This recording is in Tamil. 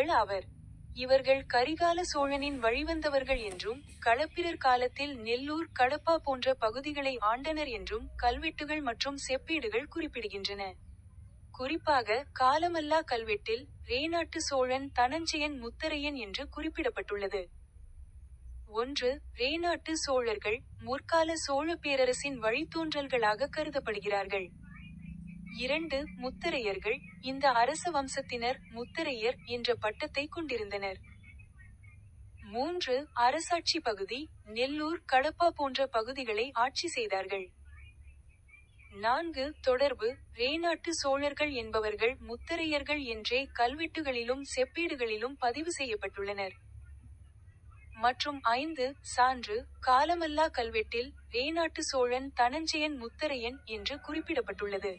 சோழர்கள் ஆவர் இவர்கள் கரிகால சோழனின் வழிவந்தவர்கள் என்றும் களப்பிரர் காலத்தில் நெல்லூர் கடப்பா போன்ற பகுதிகளை ஆண்டனர் என்றும் கல்வெட்டுகள் மற்றும் செப்பேடுகள் குறிப்பிடுகின்றன. குறிப்பாக காலமல்லா கல்வெட்டில் ரேநாட்டு சோழன் தனஞ்செயன் முத்தரையன் என்று குறிப்பிடப்பட்டுள்ளது. ஒன்று ரேநாட்டு சோழர்கள் முற்கால சோழ பேரரசின் வழித்தோன்றல்களாக கருதப்படுகிறார்கள். இரண்டு முத்தரையர்கள் இந்த அரச வம்சத்தினர் முத்தரையர் என்ற பட்டத்தை கொண்டிருந்தனர். மூன்று அரசாட்சி பகுதி நெல்லூர் கடப்பா போன்ற பகுதிகளை ஆட்சி செய்தார்கள். நான்கு தொடர்பு ரேநாட்டு சோழர்கள் என்பவர்கள் முத்தரையர்கள் என்றே கல்வெட்டுகளிலும் செப்பேடுகளிலும் பதிவு செய்யப்பட்டுள்ளனர். மற்றும் ஐந்து சான்று காலமல்லா கல்வெட்டில் ரேநாட்டு சோழன் தனஞ்செயன் முத்தரையன் என்று குறிப்பிடப்பட்டுள்ளது.